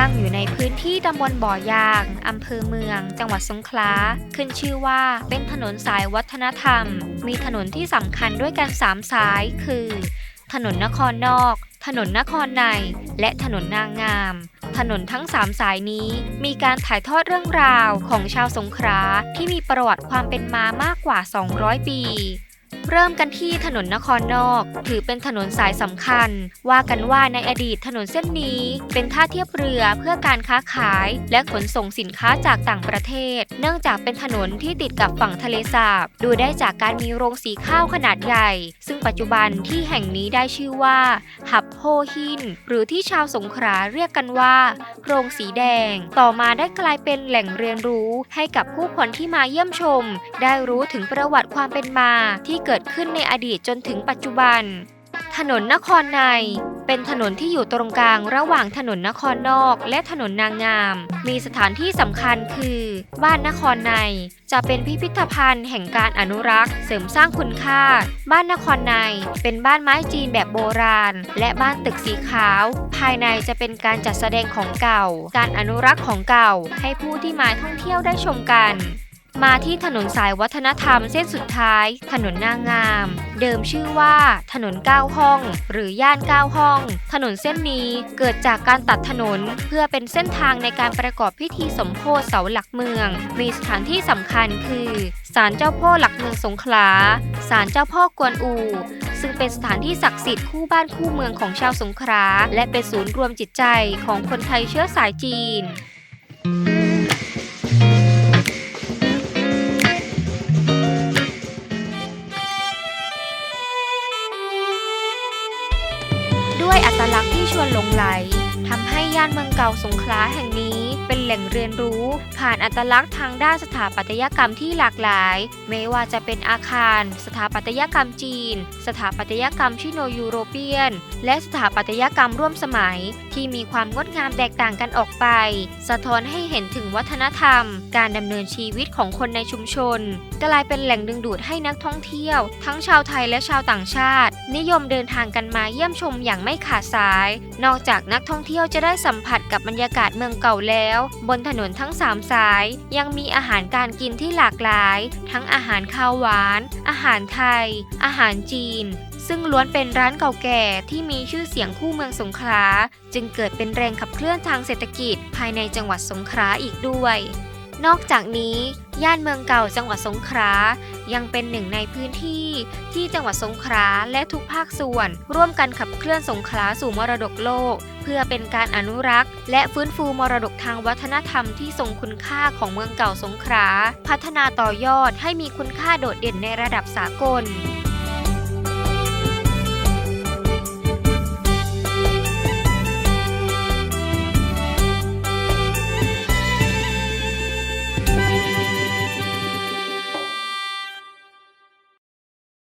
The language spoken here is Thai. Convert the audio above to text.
รบ่อยาง อำเภอเมือง จังหวัดสงขลา ขึ้นชื่อว่าเป็นถนนสายวัฒนธรรม มีถนนที่สำคัญด้วยกัน 3 สาย คือ ถนนนครนอก ถนนนครใน และถนนนางงาม ถนนทั้ง 3 สายนี้ มีการถ่ายทอดเรื่องราวของชาวสงขลาที่มีประวัติความเป็นมามากกว่า 200 ปี เริ่มกันที่ถนนนครนอก ถือเป็นถนนสายสำคัญ ว่ากันว่าในอดีตถนนเส้นนี้ เป็นท่าเทียบเรือเพื่อการค้าขาย และขนส่งสินค้าจากต่างประเทศ เนื่องจากเป็นถนนที่ติดกับฝั่งทะเลสาบ ดูได้จากการมีโรงสีข้าวขนาดใหญ่ ซึ่งปัจจุบันที่แห่งนี้ได้ชื่อว่าหับโพหิน หรือที่ชาวสงขลาเรียกกันว่า โรงสีแดง ต่อมาได้กลายเป็นแหล่งเรียนรู้ ให้กับผู้คนที่มาเยี่ยมชม ได้รู้ถึงประวัติความเป็นมาที่เกิดดขึ้นในอดีตจนถึงปัจจุบัน ถนนนครใน เป็นถนนที่อยู่ตรงกลางระหว่างถนนนครนอกและถนนนางงาม มีสถานที่สำคัญคือ บ้านนครใน จะเป็นพิพิธภัณฑ์แห่งการอนุรักษ์ เสริมสร้างคุณค่า บ้านนครใน เป็นบ้านไม้จีนแบบโบราณ และบ้านตึกสีขาว ภายในจะเป็นการจัดแสดงของเก่า การอนุรักษ์ของเก่า ให้ผู้ที่มาท่องเที่ยวได้ชมกัน มาที่ถนนสายวัฒนธรรมเส้นสุดท้าย ถนนนางงาม เดิมชื่อว่าถนนเก้าห้อง หรือย่านเก้าห้อง ถนนเส้นนี้เกิดจากการตัดถนน เพื่อเป็นเส้นทางในการประกอบพิธีสมโพธิเสาหลักเมือง มีสถานที่สำคัญคือศาลเจ้าพ่อหลักเมืองสงขลาศาลเจ้าพ่อกวนอู ซึ่งเป็นสถานที่ศักดิ์สิทธิ์คู่บ้านคู่เมืองของชาวสงขลาและเป็นศูนย์รวมจิตใจของคนไทยเชื้อสายจีน ด้วยอัตลักษณ์ที่ชวนหลงไหลทำ ให้ย่านเมืองเก่าสงขลาแห่งนี้ เป็นแหล่งเรียนรู้ ผ่านอัตลักษณ์ทางด้านสถาปัตยกรรมที่หลากหลาย ไม่ว่าจะเป็นอาคาร สถาปัตยกรรมจีน สถาปัตยกรรมชิโนยูโรเปียน และสถาปัตยกรรมร่วมสมัย ที่มีความงดงามแตกต่างกันออกไป สะท้อนให้เห็นถึงวัฒนธรรม การดำเนินชีวิตของคนในชุมชน กลายเป็นแหล่งดึงดูดให้นักท่องเที่ยว ทั้งชาวไทยและชาวต่างชาติ นิยมเดินทางกันมาเยี่ยมชมอย่างไม่ขาดสาย นอกจากนักท่องเที่ยวจะได้ได้สัมผัสกับบรรยากาศเมืองเก่าแล้ว บนถนนทั้ง 3 สาย ยังมีอาหารการกินที่หลากหลาย ทั้งอาหารข้าวหวาน อาหารไทย อาหารจีน ซึ่งล้วนเป็นร้านเก่าแก่ที่มีชื่อเสียงคู่เมืองสงขลา จึงเกิดเป็นแรงขับเคลื่อนทางเศรษฐกิจภายในจังหวัดสงขลาอีกด้วย นอกจากนี้ย่านเมืองเก่าจังหวัดสงขลายังเป็นหนึ่งในพื้นที่ที่จังหวัดสงขลาและทุกภาคส่วน ร่วมกันขับเคลื่อนสงขลาสู่มรดกโลก เพื่อเป็นการอนุรักษ์ และฟื้นฟูมรดกทางวัฒนธรรมที่ทรงคุณค่าของเมืองเก่าสงขลาพัฒนาต่อยอดให้มีคุณค่าโดดเด่นในระดับสากล